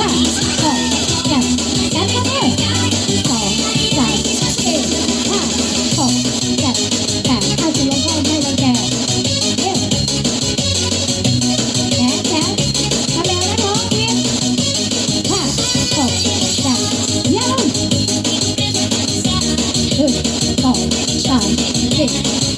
ห้าหกเจ็ดแปดเก้าสองามให้เจ็แปดเอ้แแกะแกแกทำแลนะน้งเนี่ยห้าหกเจ็ดยังหนึ่สองสามสี่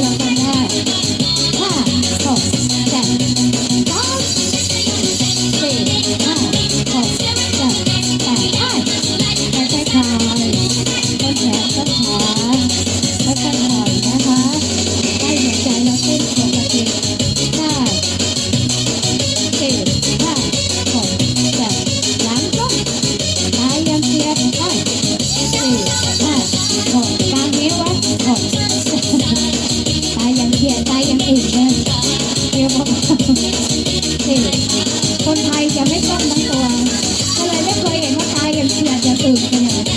น จะไม่ชอบทั้งตัวก็เลยไม่เคยเห็นว่าตายกังเฉียดจะตื่นกันย่างไร